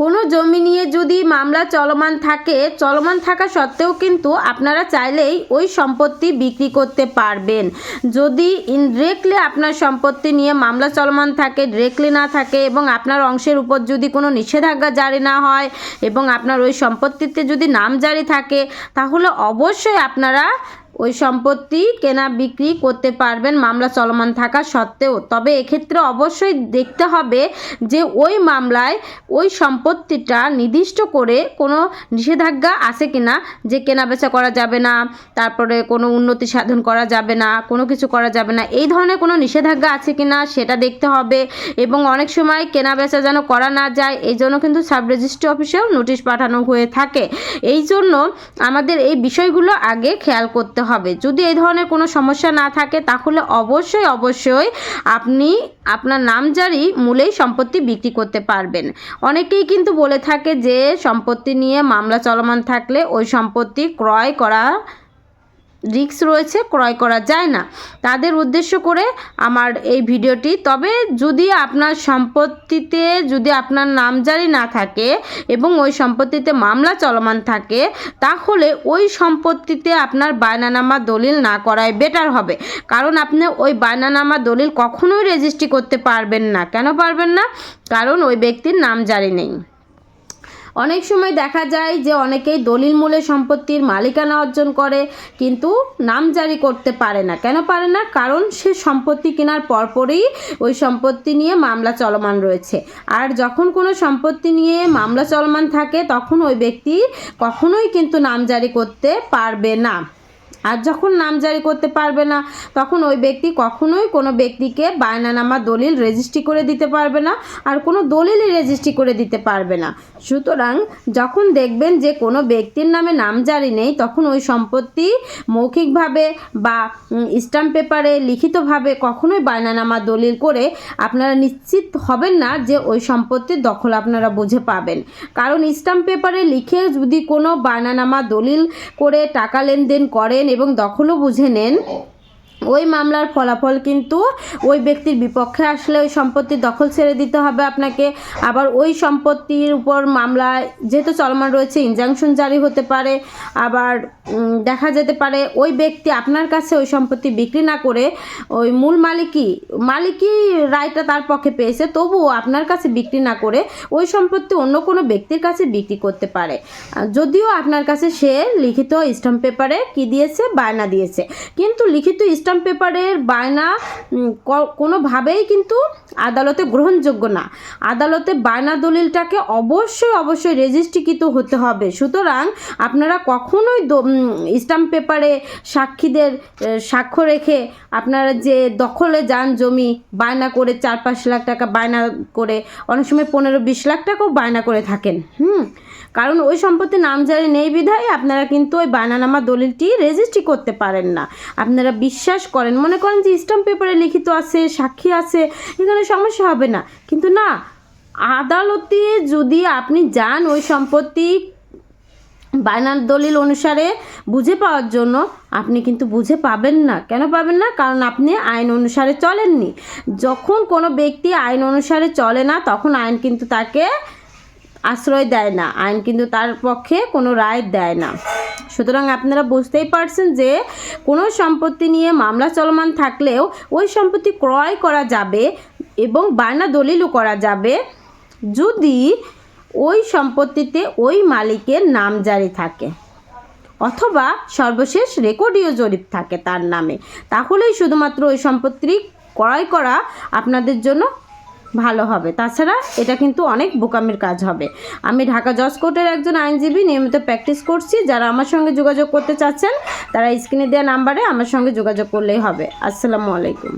কোনো জমি নিয়ে যদি মামলা চলমান থাকে, চলমান থাকা সত্ত্বেও কিন্তু আপনারা চাইলেই ওই সম্পত্তি বিক্রি করতে পারবেন। যদি ইনডিরেক্টলি আপনার সম্পত্তি নিয়ে মামলা চলমান থাকে ডিরেক্টলি না থাকে এবং আপনার অংশের উপর যদি কোনো নিষেধাজ্ঞা জারি না হয় এবং আপনার ওই সম্পত্তিতে যদি নাম জারি থাকে, তাহলে অবশ্যই আপনারা ওই সম্পত্তি কেনা বিক্রি করতে পারবেন, মামলা চলমান থাকা সত্ত্বেও। তবে এক্ষেত্রে অবশ্যই দেখতে হবে যে ওই মামলায় ওই সম্পত্তিটা নির্দিষ্ট করে কোনো নিষেধাজ্ঞা আছে কিনা, যে কেনা বেচা করা যাবে না, তারপরে কোনো উন্নতি সাধন করা যাবে না, কোনো কিছু করা যাবে না, এই ধরনের কোনো নিষেধাজ্ঞা আছে কিনা সেটা দেখতে হবে। এবং অনেক সময় কেনা বেচা যেন করা না যায়, এই জন্য কিন্তু সাব রেজিস্ট্রি অফিসেও নোটিশ পাঠানো হয়ে থাকে। এই জন্য আমাদের এই বিষয়গুলো আগে খেয়াল করতে হবে। যদি এই ধরনের কোনো সমস্যা না থাকে, তাহলে অবশ্যই অবশ্যই আপনি আপনার নামজারি মূলেই সম্পত্তি বিক্রি করতে পারবেন। অনেকেই কিন্তু বলে থাকে যে, সম্পত্তি নিয়ে মামলা চলমান থাকলে ওই সম্পত্তি ক্রয় করা রিস্ক রয়েছে, ক্রয় করা যায় না। তাদের উদ্দেশ্য করে আমার এই ভিডিওটি। তবে যদি আপনার সম্পত্তিতে, যদি আপনার নামজারি না থাকে এবং ওই সম্পত্তিতে মামলা চলমান থাকে, তাহলে ওই সম্পত্তিতে আপনার বায়নানামা দলিল না করাই বেটার হবে। কারণ আপনি ওই বায়নানামা দলিল কখনোই রেজিস্ট্রি করতে পারবেন না। কেন পারবেন না? কারণ ওই ব্যক্তির নামজারি নেই। অনেক সময় দেখা যায় যে অনেকেই দলিল মূলে সম্পত্তির মালিকানা অর্জন করে, কিন্তু নাম জারি করতে পারে না। কেন পারে না? কারণ সে সম্পত্তি কেনার পরপরই ওই সম্পত্তি নিয়ে মামলা চলমান রয়েছে। আর যখন কোনো সম্পত্তি নিয়ে মামলা চলমান থাকে, তখন ওই ব্যক্তি কখনোই কিন্তু নাম জারি করতে পারবে না। আর যখন নাম জারি করতে পারবে না, তখন ওই ব্যক্তি কখনোই কোনো ব্যক্তিকে বায়নানামা দলিল রেজিস্ট্রি করে দিতে পারবে না আর কোনো দলিলই রেজিস্ট্রি করে দিতে পারবে না। সুতরাং যখন দেখবেন যে কোনো ব্যক্তির নামে নাম জারি নেই, তখন ওই সম্পত্তি মৌখিকভাবে বা স্ট্যাম্প পেপারে লিখিতভাবে কখনোই বায়নানামা দলিল করে আপনারা নিশ্চিত হবেন না যে ওই সম্পত্তির দখল আপনারা বুঝে পাবেন। কারণ স্ট্যাম্প পেপারে লিখে যদি কোনো বায়নানামা দলিল করে টাকা লেনদেন করেন এবং দখলও বুঝে নেন। ওই মামলার ফলাফল কিন্তু ওই ব্যক্তির বিপক্ষে আসলে ওই সম্পত্তির দখল ছেড়ে দিতে হবে আপনাকে। আবার ওই সম্পত্তির উপর মামলা যেহেতু চলমান রয়েছে ইনজাংশন জারি হতে পারে। আবার দেখা যেতে পারে ওই ব্যক্তি আপনার কাছে ওই সম্পত্তি বিক্রি না করে ওই মূল মালিকই মালিকই রায়টা তার পক্ষে পেয়েছে, তবুও আপনার কাছে বিক্রি না করে ওই সম্পত্তি অন্য কোনো ব্যক্তির কাছে বিক্রি করতে পারে। যদিও আপনার কাছে সে লিখিত স্ট্যাম্প পেপারে কি দিয়েছে বায়না দিয়েছে, কিন্তু লিখিত স্ট্যাম্প পেপারের বায়না কোনোভাবেই কিন্তু আদালতে গ্রহণযোগ্য না। আদালতে বায়না দলিলটাকে অবশ্যই অবশ্যই রেজিস্ট্রিকৃত হতে হবে। সুতরাং আপনারা কখনোই স্ট্যাম্প পেপারে সাক্ষীদের সাক্ষ্য রেখে আপনারা যে দখলে যান জমি, বায়না করে চার পাঁচ লাখ টাকা বায়না করে, অনেক সময় পনেরো বিশ লাখ টাকাও বায়না করে থাকেন। হুম? কারণ ওই সম্পত্তি নামজারি নেই বিধায় আপনারা কিন্তু ওই বায়নানামা দলিলটি রেজিস্ট্রি করতে পারেন না। আপনারা বিশ্বাস করেন। মনে করেন যে স্ট্যাম্প পেপারে লিখিত আছে, সাক্ষী আছে, এখানে সমস্যা হবে না। কিন্তু না, আদালতে যদি আপনি যান ওই সম্পত্তি বায়নার দলিল অনুসারে বুঝে পাওয়ার জন্য, আপনি কিন্তু বুঝে পাবেন না। কেন পাবেন না? কারণ আপনি আইন অনুসারে চলেননি। যখন কোনো ব্যক্তি আইন অনুসারে চলে না, তখন আইন কিন্তু তাকে আশ্রয় দেয় না, আইন কিন্তু তার পক্ষে কোনো রায় দেয় না। সুতরাং আপনারা বুঝতেই পারছেন যে কোনো সম্পত্তি নিয়ে মামলা চলমান থাকলেও ওই সম্পত্তি ক্রয় করা যাবে এবং বায়না দলিলও করা যাবে যদি ওই সম্পত্তিতে ওই মালিকের নাম জারি থাকে অথবা সর্বশেষ রেকর্ডীয় জরিপ থাকে তার নামে। তাহলেই শুধুমাত্র ওই সম্পত্তি ক্রয় করা আপনাদের জন্য ভালো হবে। তাছাড়া এটা কিন্তু অনেক বোকামের কাজ হবে। আমি ঢাকা জজ কোর্টের একজন আইনজীবী, নিয়মিত প্র্যাকটিস করছি। যারা আমার সঙ্গে যোগাযোগ করতে চাচ্ছেন, তারা স্ক্রিনে দেওয়া নাম্বারে আমার সঙ্গে যোগাযোগ করলেই হবে। আসসালামু আলাইকুম।